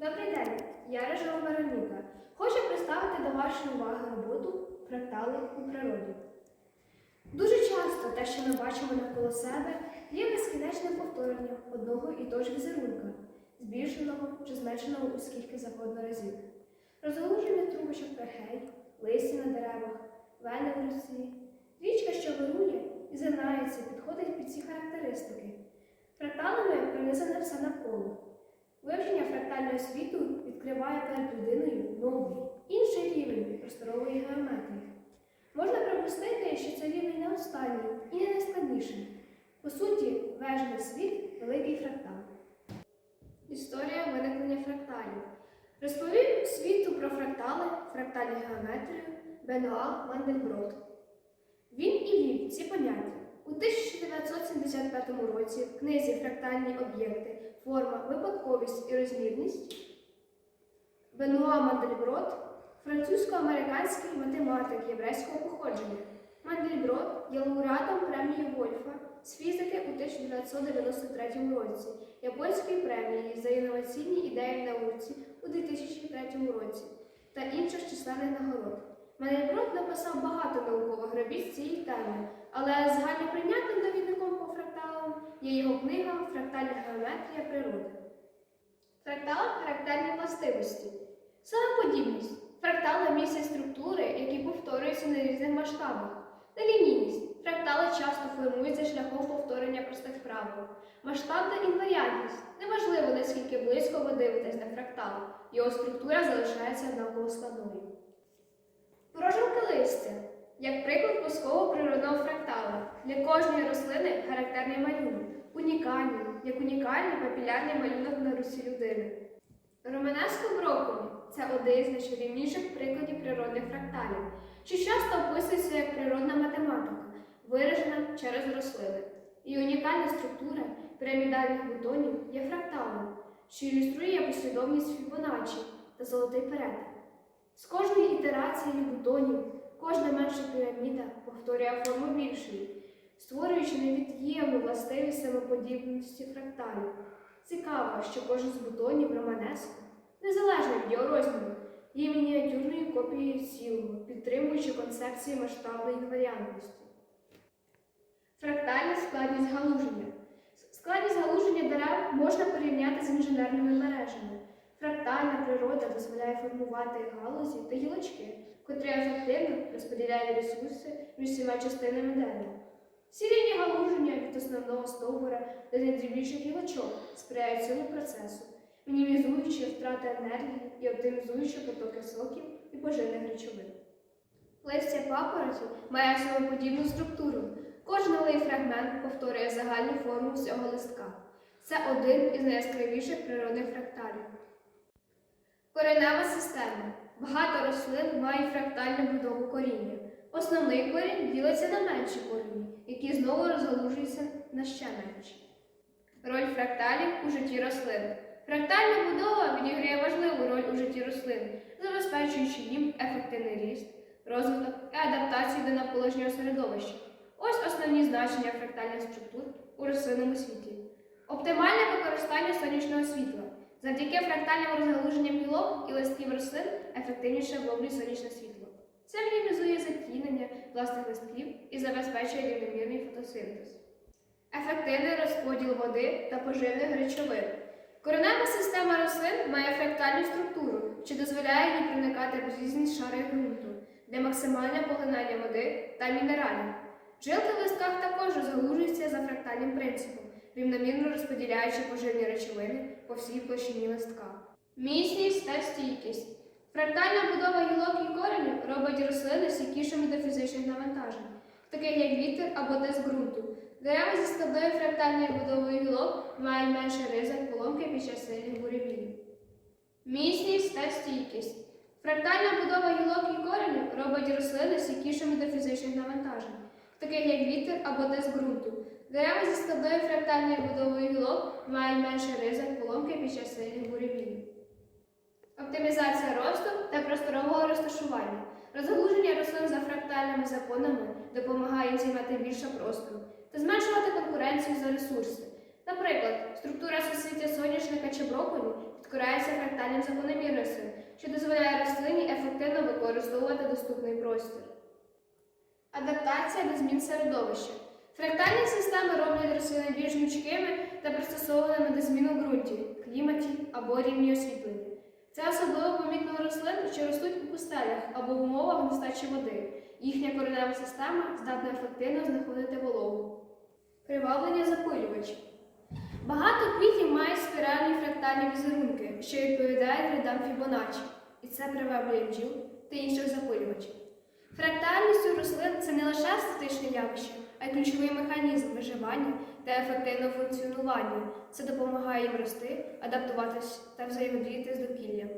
Добрий день, я Режова Вероніка. Хочу представити до вашої уваги роботу фрактали у природі. Дуже часто те, що ми бачимо навколо себе, є безкінечним повторенням одного і того ж візерунка, збільшеного чи зменшеного у скільки завгодно разів. Розгалуження трубочок перхей, листя на деревах, вени в руці, річка, що вирує і зернається, підходить під ці характеристики. Фракталами пронизане все навколо. Вивчення фрактального світу відкриває перед людиною новий, інший рівень просторової геометрії. Можна припустити, що це рівень не останній і не найскладніший. По суті, вежний світ великий фрактал. Історія виникнення фракталів. Розповів світу про фрактали, фрактальну геометрію Бенуа Мандельброд. Він і вів ці поняття. У 1975 році в книзі Фрактальні об'єкти, форма, випадковість і розмірність Бенуа Мандельброд, французько-американський математик єврейського походження. Мандельброд є лауреатом премії Вольфа з фізики у 1993 році, японської премії за інноваційні ідеї в науці у 2003 році та інших численних нагород. Мандельброд написав багато наукових робіт з цієї теми, але загальноприйнятним довідником по фракталам є його книга Фрактальна геометрія природи. Фрактал характерні властивості. Самоподібність. Фрактали містять структури, які повторюються на різних масштабах. Нелінійність. Фрактали часто формуються шляхом повторення простих правил. Масштабна інваріантність. Неважливо, наскільки близько ви дивитесь на фрактал, його структура залишається однаково складною. Прожилки листя. Як приклад пускового природного фрактала. Для кожної рослини характерний малюнок. Унікальний, як унікальний папілярний малюнок на русі людини. Романеско брокколі – це один з найчарівніших прикладів природних фракталів, що часто описується як природна математика, виражена через рослини. І унікальна структура пірамідальних бутонів є фракталом, що ілюструє послідовність Фібоначчі та золотий перетин. З кожної ітерації бутонів кожна менша піраміда повторює форму більшої, створюючи невід'ємну властивість самоподібності фракталів. Цікаво, що кожен з бутонів Романеско, незалежно від його розміру, є мініатюрною копією цілого, підтримуючи концепції масштабної інваріантності. Фрактальна складність галуження. Складність галуження дерев можна порівняти з інженерними мережами. Фрактальна природа дозволяє формувати галузі та гілочки, котрі ефективно розподіляють ресурси між всіма частинами дерева. Всі рівні галуження від основного стовбура до найдрібніших гілочок сприяють цьому процесу, мінімізуючи втрати енергії і оптимізуючи потоки соків і поживних речовин. Листя папороті має самоподібну структуру. Кожен малий фрагмент повторює загальну форму всього листка. Це один із найяскравіших природних фракталів. Коренева система. Багато рослин мають фрактальну будову коріння. Основний корінь ділиться на менші корені, які знову розгалужуються на ще менші. Роль фракталів у житті рослин. Фрактальна будова відіграє важливу роль у житті рослин, забезпечуючи їм ефективний ріст, розвиток і адаптацію до навколишнього середовища. Ось основні значення фрактальних структур у рослинному світі. Оптимальне використання сонячного світла. Завдяки фрактальним розгалуженням гілок і листків рослин ефективніше вловлює сонячне світло. Це мінімізує затінення власних листків і забезпечує рівномірний фотосинтез. Ефективний розподіл води та поживних речовин. Коренева система рослин має фрактальну структуру, що дозволяє їй проникати в різні шари ґрунту для максимального поглинання води та мінералів. Жилки в листках також розгалужуються за фрактальним принципом, рівномірно розподіляючи поживні речовини по всій площині листка. Міцність та стійкість. Фрактальна будова гілок і коренів робить рослини стійкішими до фізичних навантажень, таких як вітер або тиск ґрунту. Дерева зі складною фрактальною будовою гілок мають менший ризик поломки під час сильних буревілів. Міцність та стійкість. Фрактальна будова гілок і коренів робить рослини стійкішими до фізичних навантажень, таких як вітер або тиск ґрунту. Дерева зі складною фрактальною будовою гілок мають менший ризик поломки під час сильних буревілів. Оптимізація росту та просторового розташування. Розгалуження рослин за фрактальними законами допомагає їм займати більше простору та зменшувати конкуренцію за ресурси. Наприклад, структура суцвіття соняшника чи брокколі підкоряється фрактальним закономірностям, що дозволяє рослині ефективно використовувати доступний простір. Адаптація до змін середовища. Фрактальні системи роблять рослини більш гнучкими та пристосованими до змін у ґрунті, кліматі або рівні освітлення. Це особливо помітно рослин, що ростуть у пустелях або в умовах нестачі води. Їхня коренева система здатна ефективно знаходити вологу. Приваблення запилювачів. Багато квітів мають спіральні фрактальні візерунки, що відповідають рядам Фібоначчі, і це приваблює бджіл та інших запилювачів. Фрактальність у рослин це не лише естетичне явище, ключовий механізм виживання та ефективного функціонування. Це допомагає їм рости, адаптуватись та взаємодіяти з довкіллям.